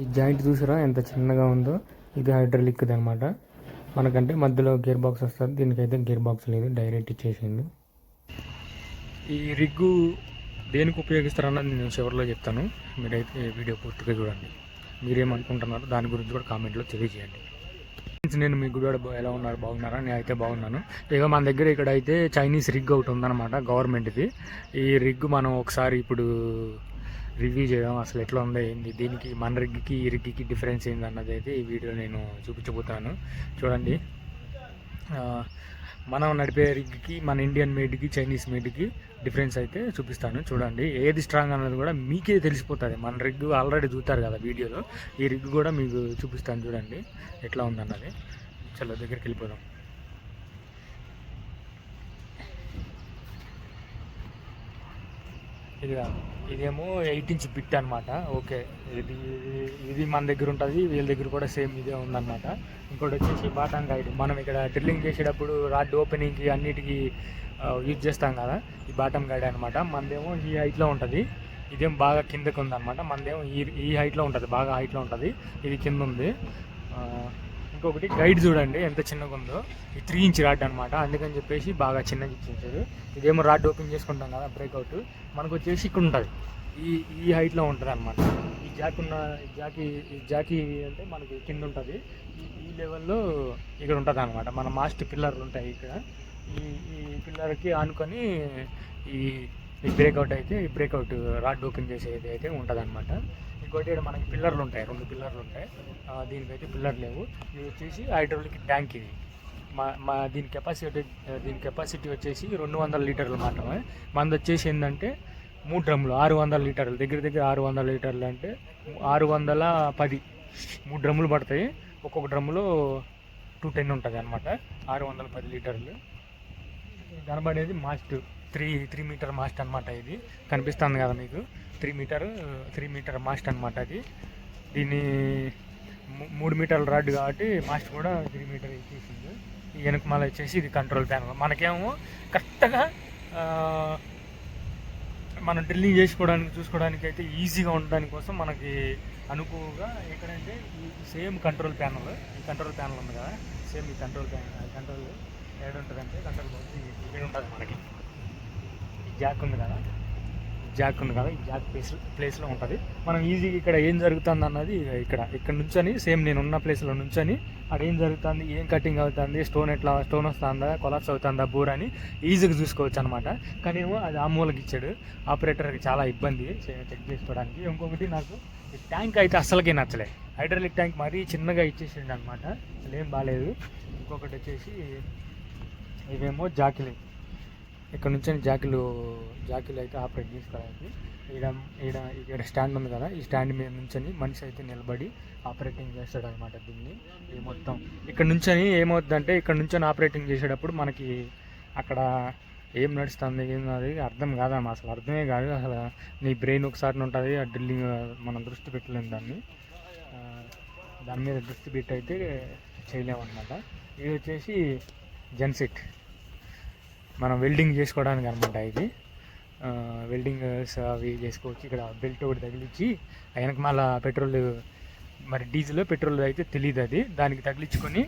ఈ జాయింట్ చూసారా? ఎంత చిన్నగా ఉందో. ఇది హైడ్రాలిక్ అనమాట మనకంటే మధ్యలో గేర్ బాక్స్ వస్తుంది. దీనికైతే గేర్ బాక్స్ లేదు. డైరెక్ట్ ఇచ్చేసింది. ఈ రిగ్గు దేనికి ఉపయోగిస్తారన్నది నేను చివరిలో చెప్తాను. మీరైతే వీడియో పూర్తిగా చూడండి. మీరేమనుకుంటున్నారో దాని గురించి కూడా కామెంట్లో తెలియజేయండి. నేను మీ గుడి కూడా ఎలా ఉన్నారు? బాగున్నారా? నేను అయితే బాగున్నాను. ఇక మన దగ్గర ఇక్కడ అయితే చైనీస్ రిగ్ ఒకటి ఉందన్నమాట గవర్నమెంట్ది. ఈ రిగ్ మనం ఒకసారి ఇప్పుడు రివ్యూ చేయడం అసలు ఎట్లా ఉందో ఏంది? దీనికి మన రిగ్కి ఈ రిగ్కి డిఫరెన్స్ ఏంది అన్నది అయితే ఈ వీడియో నేను చూపించబోతాను. చూడండి. మనం నడిపే రిగ్కి మన ఇండియన్ మేడ్కి చైనీస్ మేడ్కి డిఫరెన్స్ అయితే చూపిస్తాను. చూడండి. ఏది స్ట్రాంగ్ అన్నది కూడా మీకే తెలిసిపోతుంది. మన రిగ్ ఆల్రెడీ చూస్తారు కదా వీడియోలో. ఈ రిగ్ కూడా మీకు చూపిస్తాను చూడండి. ఎట్లా ఉందన్నది. చలో దగ్గరికి వెళ్ళిపోదాం. ఇది కాదు. ఇదేమో ఎయిట్ ఇంచ్ బిట్ అనమాట ఓకే. ఇది ఇది మన దగ్గర ఉంటుంది వీళ్ళ దగ్గర కూడా సేమ్ ఇదే ఉందన్నమాట. ఇంకోటి వచ్చేసి బాటం గైడ్. మనం ఇక్కడ డ్రిల్లింగ్ చేసేటప్పుడు రాడ్ ఓపెనింగ్కి అన్నిటికీ యూజ్ చేస్తాం కదా. ఈ బాటం గైడ్ అనమాట మనదేమో ఈ హైట్లో ఉంటుంది. ఇదేం బాగా కిందకు ఉందన్నమాట మనదేమో ఈ ఈ హైట్లో ఉంటుంది బాగా హైట్లో ఉంటుంది. ఇది కింద ఉంది. ఇంకొకటి గైడ్ చూడండి ఎంత చిన్నగా ఉందో. ఈ త్రీ ఇంచ్ రాడ్ అనమాట అందుకని చెప్పేసి బాగా చిన్నగా ఇచ్చేసారు. ఇదేమో రాడ్ ఓపెన్ చేసుకుంటాం కదా బ్రేక్అవుట్ మనకు వచ్చేసి ఇక్కడ ఉంటుంది. ఈ ఈ హైట్లో ఉంటుంది అనమాట ఈ జాక్ ఉన్న జాకీ ఈ జాకీ అంటే మనకి కింద ఉంటుంది. ఈ ఈ లెవెల్లో ఇక్కడ ఉంటుంది అనమాట మన మాస్ట్ పిల్లర్లు ఉంటాయి ఇక్కడ. ఈ ఈ పిల్లర్కి ఆనుకొని ఈ ఈ బ్రేక్అవుట్ అయితే ఈ బ్రేక్అవుట్ రాడ్ ఓపెన్ చేసేది అయితే ఉంటుంది అనమాట ఇంకోటి ఇక్కడ మనకి పిల్లర్లు ఉంటాయి రెండు పిల్లర్లు ఉంటాయి. దీనికైతే పిల్లర్ లేవు. ఇది వచ్చేసి హైడ్రోలిక్ ట్యాంక్ ఇది మా మా దీని కెపాసిటీ దీని కెపాసిటీ వచ్చేసి రెండు వందల లీటర్లు మాత్రమే. మనది వచ్చేసి ఏంటంటే మూడు డ్రమ్ములు ఆరు వందల లీటర్లు దగ్గర దగ్గర ఆరు వందల లీటర్లు అంటే ఆరు వందల పది. మూడు డ్రమ్ములు పడతాయి. ఒక్కొక్క డ్రమ్ములో టూ టెన్ ఉంటుంది అనమాట ఆరు వందల పది లీటర్లు. కనబడేది mast three three metre mast అనమాట ఇది. కనిపిస్తుంది కదా మీకు? Three metre three metre mast అనమాట అది. దీన్ని మూడు మీటర్ల రాడ్ కాబట్టి మాస్ట్ కూడా త్రీ మీటర్ ఇచ్చేసింది. ఈ మళ్ళీ వచ్చేసి ఇది కంట్రోల్ ప్యానల్. మనకేమో కరెక్ట్గా మనం డ్రిల్లింగ్ చేసుకోవడానికి చూసుకోవడానికి అయితే ఈజీగా ఉండడానికి కోసం మనకి అనుకువగా ఎక్కడంటే సేమ్ కంట్రోల్ ప్యానల్. ఈ కంట్రోల్ ప్యానల్ ఉంది కదా? సేమ్ ఈ కంట్రోల్ ప్యానల్ కంట్రోల్. ఏడు ఉంటుందంటే కంట్రోల్ బాక్స్ ఇది ఉంటుంది మనకి. ఈ జాక్ ఉంది కదా? జాక్ ఉంది కదా? ఈ జాక్ ప్లేస్ ప్లేస్లో ఉంటుంది. మనం ఈజీగా ఇక్కడ ఏం జరుగుతుంది అన్నది ఇక్కడ ఇక్కడ నుంచని సేమ్ నేను ఉన్న ప్లేస్లో నుంచని అక్కడ ఏం జరుగుతుంది ఏం కటింగ్ అవుతుంది స్టోన్ ఎట్లా స్టోన్ వస్తుందా కొలాప్స్ అవుతుందా బోర్ అని ఈజీగా చూసుకోవచ్చు అనమాట కానీ ఏమో అది ఆ మూలకి ఇచ్చాడు. ఆపరేటర్కి చాలా ఇబ్బంది. చెక్ చేసుకోవడానికి. ఇంకొకటి నాకు ఈ ట్యాంక్ అయితే అస్సలకే నచ్చలే. హైడ్రాలిక్ ట్యాంక్ మరీ చిన్నగా ఇచ్చేసిండు అనమాట అసలు ఏం బాగాలేదు ఇంకొకటి వచ్చేసి ఇవేమో జాకిలు. ఇక్కడ నుంచి జాకిలు జాకిలు అయితే ఆపరేట్ చేసుకోవడానికి ఈడ ఈడ ఇక్కడ స్టాండ్ ఉంది కదా ఈ స్టాండ్ మీద నుంచని మనిషి అయితే నిలబడి ఆపరేటింగ్ చేస్తాడు అనమాట దీన్ని. ఈ మొత్తం ఇక్కడ నుంచని ఏమవుతుందంటే ఇక్కడ నుంచని ఆపరేటింగ్ చేసేటప్పుడు మనకి అక్కడ ఏం నడుస్తుంది ఏంది అర్థం కాదమ్మా అసలు అర్థమే కాదు అసలు. నీ బ్రెయిన్ ఒకసారి ఉంటుంది ఆ డ్రిల్లింగ్ మనం దృష్టి పెట్టలేము దాన్ని. దాని మీద దృష్టి పెట్టి అయితే చేయలేమన్నమాట. ఇది వచ్చేసి జెన్సెట్. మనం వెల్డింగ్ చేసుకోవడానికి అనమాట ఇది. వెల్డింగ్స్ వెల్డింగ్ అవి చేసుకోవచ్చు. ఇక్కడ బెల్ట్ ఒకటి తగిలించి వెనక మళ్ళీ పెట్రోల్ మరి డీజిల్ పెట్రోల్ అయితే తెలియదు అది. దానికి తగిలించుకొని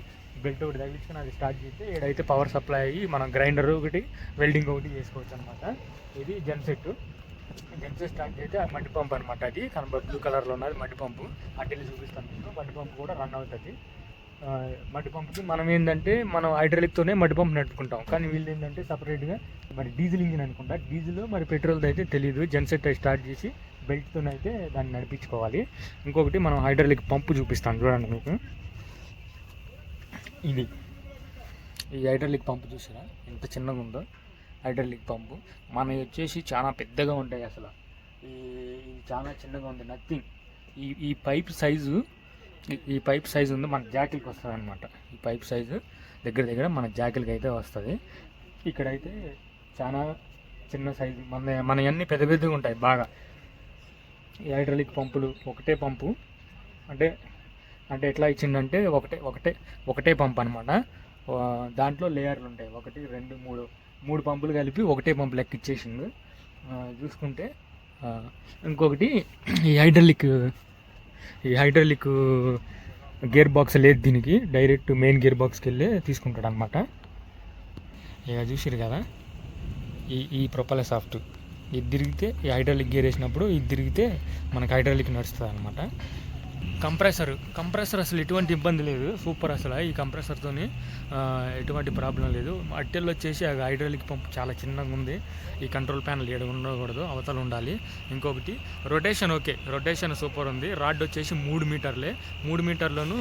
బెల్ట్ ఒకటి తగిలించుకొని అది స్టార్ట్ చేస్తే ఏడైతే పవర్ సప్లై అయ్యి మనం గ్రైండర్ ఒకటి వెల్డింగ్ ఒకటి చేసుకోవచ్చు అనమాట ఇది జెన్సెట్. జెన్సెట్ స్టార్ట్ చేస్తే మట్టి పంప్ అనమాట అది. కనబ బ్లూ కలర్లో ఉన్నది మట్టి పంపు. అట్టెళ్ళి చూపిస్తాను మీకు. మట్టి పంపు కూడా రన్ అవుతుంది. మట్టి పంపుకి మనం ఏంటంటే మనం హైడ్రాలిక్తోనే మట్టి పంపు నడుపుకుంటాం. కానీ వీళ్ళు ఏంటంటే సపరేట్గా మరి డీజిల్ ఇంజిన్ అనుకుంటా. డీజిల్ మరి పెట్రోల్ది అయితే తెలియదు జెన్సెట్ స్టార్ట్ చేసి బెల్ట్తో అయితే దాన్ని నడిపించుకోవాలి. ఇంకొకటి మనం హైడ్రాలిక్ పంపు చూపిస్తాను చూడండి మీకు. ఇది. ఈ హైడ్రాలిక్ పంపు చూసారా? ఎంత చిన్నగా ఉందో. హైడ్రాలిక్ పంపు మనవి వచ్చేసి చాలా పెద్దగా ఉంటాయి అసలు. ఈ చాలా చిన్నగా ఉంది. నథింగ్ ఈ ఈ పైప్ సైజు ఈ- ఈ పైప్ సైజు ఉంది మన జాకిల్కి వస్తుంది అనమాట ఈ పైప్ సైజు దగ్గర దగ్గర మన జాకిల్కి అయితే వస్తుంది. ఇక్కడైతే చాలా చిన్న సైజు మన మనవన్నీ పెద్ద పెద్దగా ఉంటాయి బాగా. ఈ హైడ్రాలిక్ పంపులు ఒకటే పంపు. అంటే అంటే ఎట్లా ఇచ్చిందంటే ఒకటే ఒకటే ఒకటే పంప్ అనమాట దాంట్లో లేయర్లు ఉంటాయి. ఒకటి రెండు మూడు మూడు పంపులు కలిపి ఒకటే పంపు లెక్క ఇచ్చేసింది చూసుకుంటే ఇంకొకటి ఈ హైడ్రాలిక్ ఈ హైడ్రాలిక్ uh, గేర్ బాక్స్ లేదు దీనికి. డైరెక్ట్ మెయిన్ గేర్ బాక్స్కి వెళ్ళి తీసుకుంటాడు అనమాట ఇక చూసిరు కదా ఈ ఈ ప్రొపల సాఫ్ట్. ఇది తిరిగితే ఈ హైడ్రాలిక్ గేర్ వేసినప్పుడు ఇది తిరిగితే మనకి హైడ్రాలిక్ నడుస్తుంది అనమాట కంప్రెసర్ కంప్రెసర్ అసలు ఎటువంటి ఇబ్బంది లేదు. సూపర్ అసలు. ఈ కంప్రెసర్తో ఎటువంటి ప్రాబ్లం లేదు. అట్టెల్లో వచ్చేసి ఆ హైడ్రాలిక్ పంప్ చాలా చిన్నగా ఉంది. ఈ కంట్రోల్ ప్యానల్ ఏడు ఉండకూడదు. అవతల ఉండాలి. ఇంకొకటి రొటేషన్ ఓకే రొటేషన్ సూపర్ ఉంది. రాడ్ వచ్చేసి మూడు మీటర్లే. మూడు మీటర్లోనూ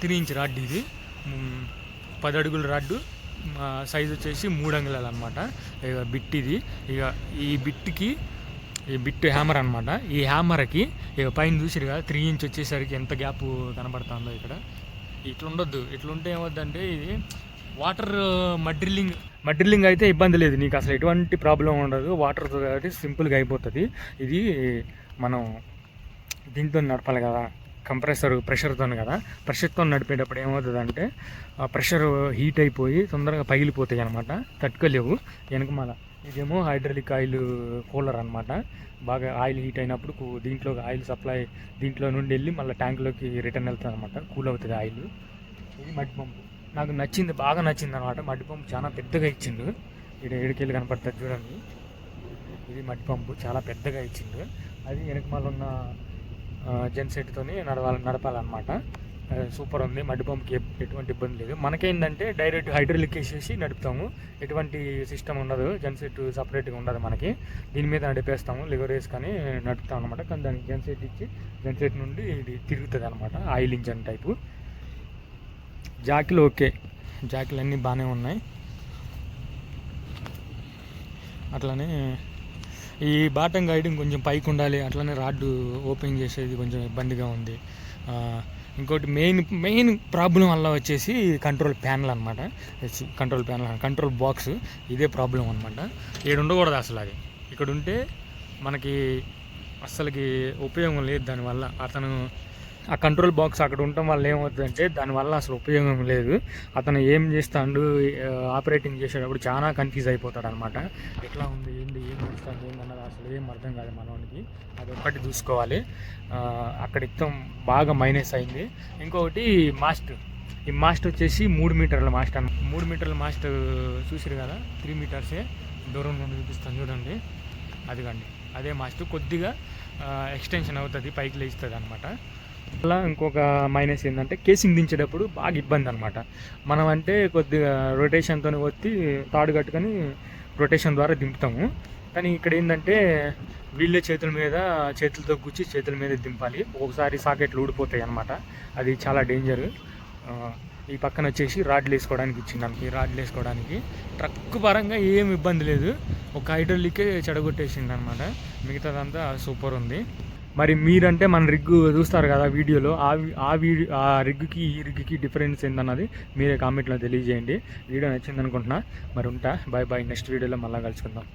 త్రీ ఇంచ్ రాడ్ ఇది. పది అడుగుల రాడ్డు సైజ్ వచ్చేసి మూడు అంగుళాలు అనమాట ఇక బిట్ ఇది. ఇక ఈ బిట్కి ఈ బిట్ హ్యామర్ అనమాట ఈ హ్యామర్కి పైన చూసిరుగా కదా త్రీ ఇంచ్ వచ్చేసరికి ఎంత గ్యాప్ కనబడుతుందో ఇక్కడ. ఇట్లా ఉండొద్దు ఏమొద్దంటే ఏమవుద్దంటే ఇది వాటర్ మడ్రిల్లింగ్ మడ్రిల్లింగ్ అయితే ఇబ్బంది లేదు. నీకు అసలు ఎటువంటి ప్రాబ్లం ఉండదు. వాటర్ కాబట్టి సింపుల్గా అయిపోతుంది. ఇది మనం దీంతో నడపాలి కదా. కంప్రెసర్ ప్రెషర్తో కదా. ప్రెషర్తో నడిపేటప్పుడు ఏమవుతుందంటే ఆ ప్రెషర్ హీట్ అయిపోయి తొందరగా పగిలిపోతాయి అనమాట తట్టుకోలేవు. వెనకమాల ఇదేమో హైడ్రాలిక్ ఆయిల్ కూలర్ అనమాట బాగా ఆయిల్ హీట్ అయినప్పుడు దీంట్లో ఆయిల్ సప్లై దీంట్లో నుండి వెళ్ళి మళ్ళీ ట్యాంక్లోకి రిటర్న్ వెళ్తుంది అనమాట కూల్ అవుతుంది ఆయిల్. ఇది మట్టి పంపు. నాకు నచ్చింది బాగా నచ్చింది అనమాట మట్టి పంపు చాలా పెద్దగా ఇచ్చిండు. ఇక్కడ ఏడుకెళ్ళి కనపడుతుంది చూడండి. ఇది మట్టి పంపు చాలా పెద్దగా ఇచ్చిండు. అది వెనకమాల ఉన్న జెన్సెట్తోని నడవాలి నడపాలన్నమాట. సూపర్ ఉంది. మడ్డి పంప్కి ఎటువంటి ఇబ్బంది లేదు. మనకేంటంటే డైరెక్ట్ హైడ్రలిక్ వేసేసి నడుపుతాము. ఎటువంటి సిస్టమ్ ఉండదు. జెన్సెట్ సపరేట్గా ఉండదు మనకి. దీని మీద నడిపేస్తాము. లివర్ వేసుకొని నడుపుతాం అనమాట కానీ దానికి జెన్సెట్ ఇచ్చి జెన్సెట్ నుండి ఇది తిరుగుతుంది అనమాట ఆయిల్ ఇంజన్ టైపు. జాకిలు ఓకే. జాకిలు అన్నీ బాగానే ఉన్నాయి. అట్లానే ఈ బాటం గైడింగ్ కొంచెం పైకి ఉండాలి అట్లనే రాడ్డు ఓపెన్ చేసేది కొంచెం ఇబ్బందిగా ఉంది. ఇంకోటి మెయిన్ మెయిన్ ప్రాబ్లం వల్ల వచ్చేసి కంట్రోల్ ప్యానల్ అనమాట కంట్రోల్ ప్యానల్ కంట్రోల్ బాక్స్ ఇదే ప్రాబ్లం అనమాట ఇక్కడ ఉండకూడదు అసలు అది. ఇక్కడ ఉంటే మనకి అస్సలకి ఉపయోగం లేదు దానివల్ల. అతను ఆ కంట్రోల్ బాక్స్ అక్కడ ఉండటం వల్ల ఏమవుతుందంటే దానివల్ల అసలు ఉపయోగం లేదు. అతను ఏం చేస్తాడు ఆపరేటింగ్ చేసేటప్పుడు చాలా కన్ఫ్యూజ్ అయిపోతాడు అనమాట ఎట్లా ఉంది ఏంది ఏం చేస్తాడు ఏందన్నది అసలు ఏం అర్థం కాదు మనవానికి అది ఒక్కటి చూసుకోవాలి అక్కడ ఇత్తం బాగా మైనస్ అయింది. ఇంకొకటి మాస్ట్. ఈ మాస్ట్ వచ్చేసి మూడు మీటర్ల మాస్ట్ అన్న మూడు మీటర్ల మాస్ట్ చూసిరు కదా? త్రీ మీటర్సే దూరం నుండి చూపిస్తాను చూడండి. అదిగండి. అదే మాస్ట్. కొద్దిగా ఎక్స్టెన్షన్ అవుతుంది పైకి లేస్తుంది అనమాట అలా ఇంకొక మైనస్ ఏంటంటే కేసింగ్ దించేటప్పుడు బాగా ఇబ్బంది అనమాట మనం అంటే కొద్దిగా రొటేషన్తో వచ్చి తాడు కట్టుకొని రొటేషన్ ద్వారా దింపుతాము. కానీ ఇక్కడ ఏంటంటే వీళ్ళే చేతుల మీద చేతులతో గుచ్చి చేతుల మీద దింపాలి. ఒకసారి సాకెట్లు ఊడిపోతాయి అనమాట అది చాలా డేంజర్ ఈ పక్కన వచ్చేసి రాడ్లు వేసుకోవడానికి ఇచ్చింది మనకి రాడ్లు వేసుకోవడానికి ట్రక్ పరంగా ఏం ఇబ్బంది లేదు. ఒక హైడ్రోలికే చెడగొట్టేసింది అనమాట మిగతాదంతా సూపర్ ఉంది. మరి మీరంటే మన రిగ్ చూస్తారు కదా వీడియోలో. ఆ ఆ వీడియో ఆ రిగ్కి ఈ రిగ్కి డిఫరెన్స్ ఏందన్నది మీరే కామెంట్లో తెలియజేయండి. వీడియో నచ్చింది అనుకుంటున్నా మరి ఉంటా. Bye bye. నెక్స్ట్ వీడియోలో మళ్ళీ కలుసుకుందాం.